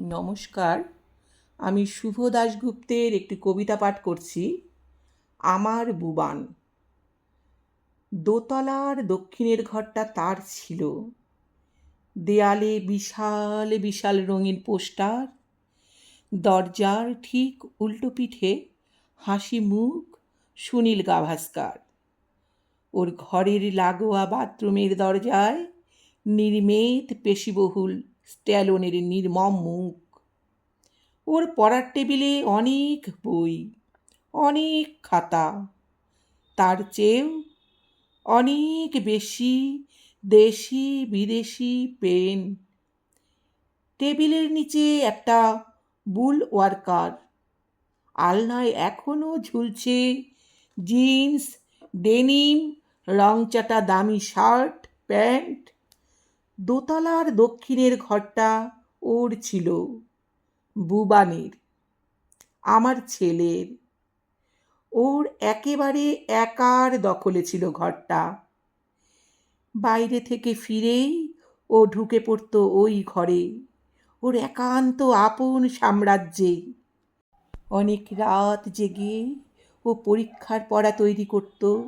নমস্কার, আমি শুভ দাশগুপ্তের একটি কবিতা পাঠ করছি, আমার বুবান। দোতলার দক্ষিণের ঘরটা তার ছিল। দেয়ালে বিশাল বিশাল রঙিন পোস্টার। দরজার ঠিক উল্টো পিঠে হাসি মুখ, সুনীল গাভাস্কার। ওর ঘরের লাগোয়া বাথরুমের দরজায় নির্মেদ পেশিবহুল স্ট্যালোনের নির্মম মুখ। ওর পড়ার টেবিলে অনেক বই, অনেক খাতা। তার চেয়েও অনেক বেশি দেশি বিদেশি পেন। টেবিলের নিচে একটা বুল ওয়ার্কার। আলনায় এখনও ঝুলছে জিন্স, ডেনিম রংচাটা দামি শার্ট, প্যান্ট দোতলার দক্ষিণের ঘরটা ওর ছিল, বুবানের, আমার ছেলের। ওর একেবারে একার দখলে ছিল ঘরটা। বাইরে থেকে ফিরেই ও ঢুকে পড়তো ওই ঘরে, ওর একান্ত আপন সাম্রাজ্যে। অনেক রাত জেগে ও পরীক্ষার পড়া তৈরি করত।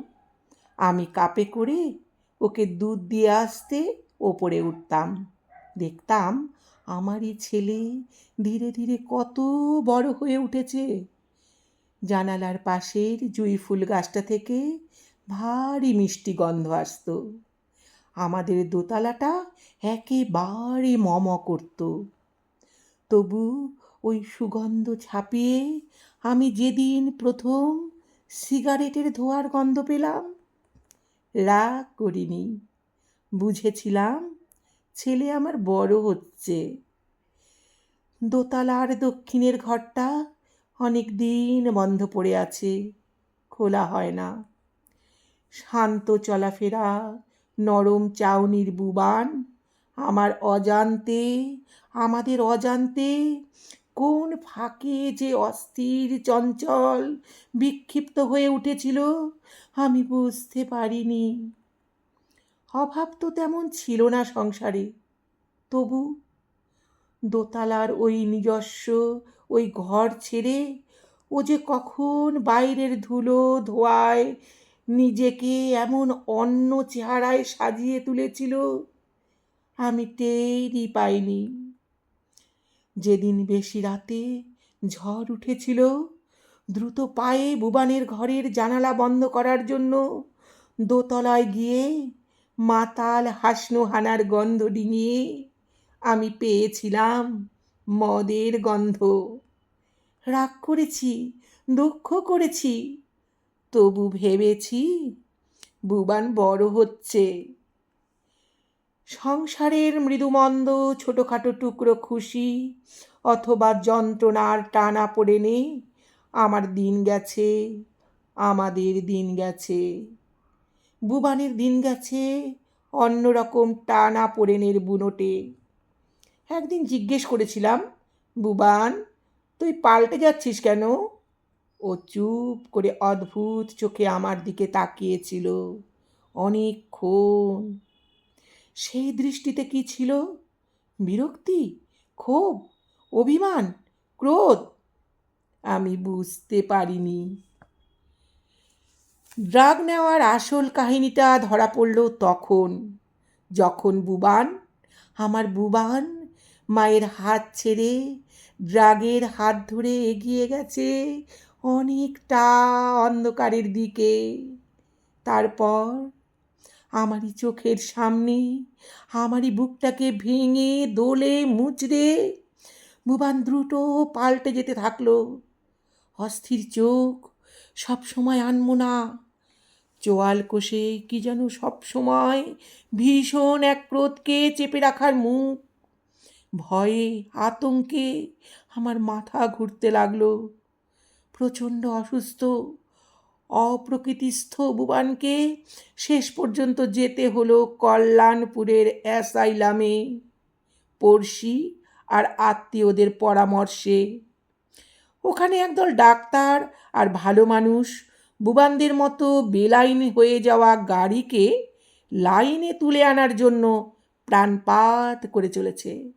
আমি কাপে করে ওকে দুধ দিয়ে আসতে ওপরে উঠতাম। দেখতাম আমারই ছেলে ধীরে ধীরে কত বড় হয়ে উঠেছে। জানালার পাশের জুঁই ফুল গাছটা থেকে ভারী মিষ্টি গন্ধ আসতো। আমাদের দোতলাটা একেবারে মম করত। তবু ওই সুগন্ধ ছাপিয়ে আমি যেদিন প্রথম সিগারেটের ধোয়ার গন্ধ পেলাম, রাগ করিনি। বুঝেছিলাম, ছেলে আমার বড় হচ্ছে। দোতলার দক্ষিণের ঘরটা অনেক দিন বন্ধ পড়ে আছে, খোলা হয় না। শান্ত চলাফেরা, নরম চাউনির বুবান, আমার অজান্তে, আমাদের অজান্তে, কোন ফাঁকে যে অস্থির চঞ্চল বিক্ষিপ্ত হয়ে উঠেছিল, আমি বুঝতে পারিনি। অভাব তো তেমন ছিল না সংসারে। তবু দোতলার ওই নিজস্ব ওই ঘর ছেড়ে ও যে কখন বাইরের ধুলো ধোয়ায় নিজেকে এমন অন্য চেহারায় সাজিয়ে তুলেছিল, আমি টেরই পাইনি। যেদিন বেশি রাতে ঝড় উঠেছিল, দ্রুত পায়ে বুবানের ঘরের জানালা বন্ধ করার জন্য দোতলায় গিয়ে মাতাল হাসনো হানার গন্ধ ডিঙিয়ে আমি পেয়েছিলাম মদের গন্ধ। রাগ করেছি, দুঃখ করেছি, তবু ভেবেছি বুবান বড় হচ্ছে। সংসারের মৃদুমন্দ ছোটোখাটো টুকরো খুশি অথবা যন্ত্রণার টানা পড়ে নে আমার দিন গেছে, আমাদের দিন গেছে। বুবানের দিন গেছে, অন্যরকম টানা পোড়েনের বুনোটে। একদিন জিজ্ঞেস করেছিলাম, বুবান, তুই পাল্টে যাচ্ছিস কেন? ও চুপ করে অদ্ভুত চোখে আমার দিকে তাকিয়েছিল অনেকক্ষণ। সেই দৃষ্টিতে কি ছিল? বিরক্তি, ক্ষোভ, অভিমান, ক্রোধ? আমি বুঝতে পারিনি। ড্রাগ নেওয়ার আসল কাহিনীটা ধরা পড়ল তখন, যখন বুবান, আমার বুবান মায়ের হাত ছেড়ে ড্রাগের হাত ধরে এগিয়ে গেছে অনেকটা অন্ধকারের দিকে। তারপর আমারই চোখের সামনে, আমারই বুকটাকে ভেঙে, দোলে, মুচড়ে বুবান দ্রুত পাল্টে যেতে থাকল। অস্থির চোখ সব সময় আনমো না চোয়াল কোষে কি যেন সব সময় ভীষণ এক ক্রোধকে চেপে রাখার মুখ। ভয়ে, আতঙ্কে আমার মাথা ঘুরতে লাগল। প্রচণ্ড অসুস্থ, অপ্রকৃতিস্থ বুবানকে শেষ পর্যন্ত যেতে হলো কল্যাণপুরের অ্যাসাইলামে। পড়শি আর আত্মীয়দের পরামর্শে। ওখানে একদল ডাক্তার আর ভালো মানুষ বুবানদের মতো বেলাইন হয়ে যাওয়া গাড়িকে লাইনে তুলে আনার জন্য প্রাণপাত করে চলেছে।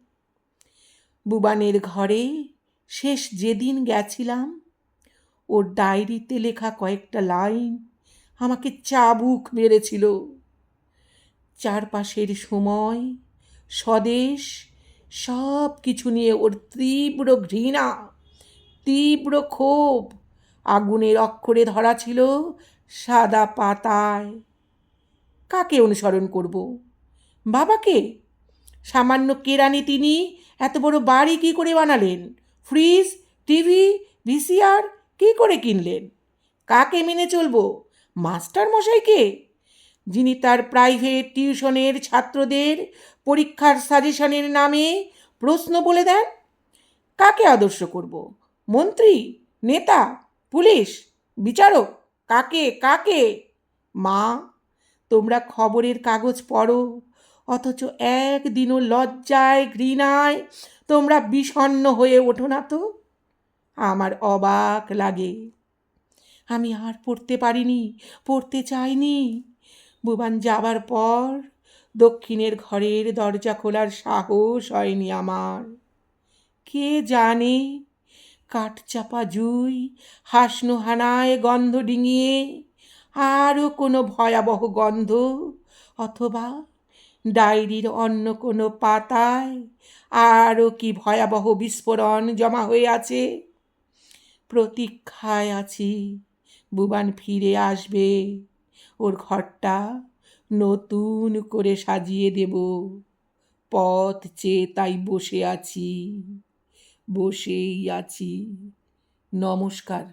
বুবানের ঘরে শেষ যেদিন গেছিলাম, ওর ডায়েরিতে লেখা কয়েকটা লাইন আমাকে চাবুক মেরেছিল। চারপাশের সময়, স্বদেশ সব কিছু নিয়ে ওর তীব্র ঘৃণা, তীব্র ক্ষোভ আগুনের অক্ষরে ধরা ছিল সাদা পাতায়। কাকে অনুসরণ করব? বাবাকে? সামান্য কেরানি তিনি এত বড় বাড়ি কি করে বানালেন? ফ্রিজ, টিভি, ভিসিআর কি করে কিনলেন? কাকে মেনে চলবো? মাস্টার মশাইকে? যিনি তার প্রাইভেট টিউশনের ছাত্রদের পরীক্ষার সাজেশনের নামে প্রশ্ন বলে দেন? কাকে আদর্শ করব? মন্ত্রী? নেতা? পুলিশ, বিচারক, কাকে কাকে? মা, তোমরা খবরের কাগজ পড়ো, অথচ একদিনও লজ্জায়, ঘৃণায় তোমরা বিষণ্ণ হয়ে ওঠো না তো। আমার অবাক লাগে। আমি আর পড়তে পারিনি, পড়তে চাইনি। বুবান যাবার পর দক্ষিণের ঘরের দরজা খোলার সাহস হয়নি আমার। কে জানে কাঠচাপা জুই, হাসনু হানায় গন্ধ ডিঙিয়ে আরও কোনো ভয়াবহ গন্ধ, অথবা ডায়েরির অন্য কোনো পাতায় আরও কি ভয়াবহ বিস্ফোরণ জমা হয়ে আছে? প্রতীক্ষায় আছি, বুবান ফিরে আসবে, ওর ঘরটা নতুন করে সাজিয়ে দেব, পথ চেয়ে তাই বসে আছি। বসেই আছি। নমস্কার।